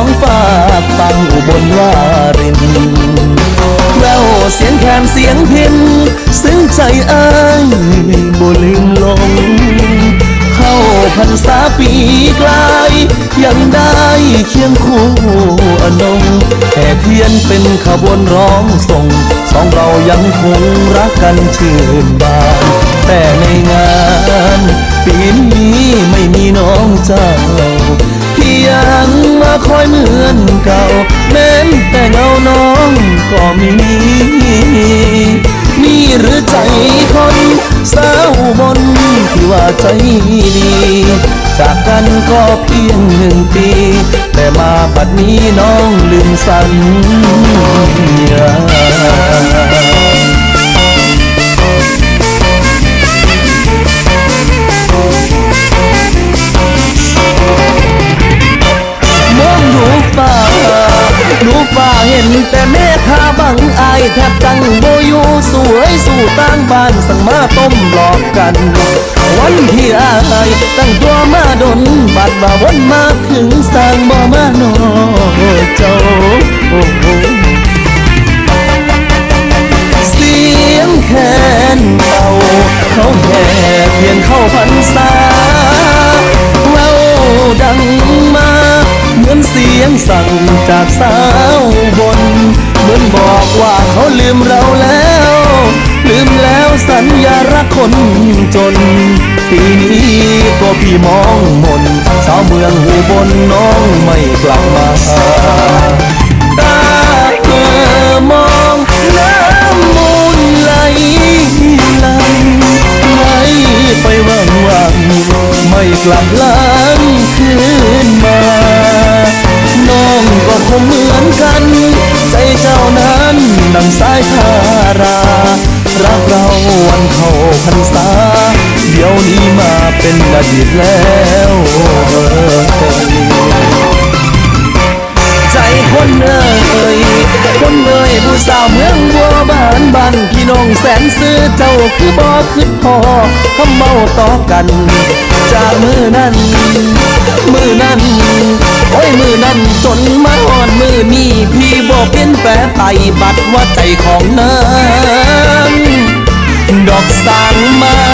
สองฝากฟังอุบลวารินแววเสียงแคนเสียงพินซึ้งใจอ้ายบ่ลืมลง เข้าพรรษาปีกลาย ยังได้เคียงคู่อนงแห่เทียนเป็นขบวนร้องส่ง สองเรายังคงรักกันชื่นบาน แต่ในงานปีนี้ไม่มีน้องเจ้า ยังมาคอยเหมือนเก่า แม้แต่เงาน้องก็มี มีหรือใจคนสาวบนที่ว่าใจดี จากกันก็เพียงหนึ่งปี แต่มาบัดนี้น้องลืมสัญญา ฟ้าเห็นแต่เมฆาบังอายแทบตั้งโบอยู่สวยสู่ต่างบ้านสั่งมาต้มหลอกกัน วันที่อายตั้งตัวมาดนบัดว่าวนมาถึงสร้างบ่มาโนเจ้าโอ้โหเสียงแคนเป่าเขาแห่เพียนเข้าพรรษาแววดัง สียงสั่งจากสาวบน เหมือนบอกว่าเขาลืมเราแล้ว ลืมแล้วสัญญารักคนจน ปีนี้ก็พี่มองมน สาวเมืองหูบนน้องไม่กลับมาตาเธอมองน้ำมูลไหลไหลไหลไปว่างว่างไม่กลับลัง พรรษา เดี๋ยวนี้มาเป็นอดีตแล้วใจคนเอ่ยคนเอ่ยผู้สาวเมืองบัวบ้านบ้านพี่น้องแสนซื้อเจ้าคือบ่คือพอคำเมาต่อกัน จากมือนั้น มือนั้น โอ้ยมือนั้นจนมาหอดมือนี้พี่บอกเป็นแปรไตบัดว่าใจของนางดอก สั่งมา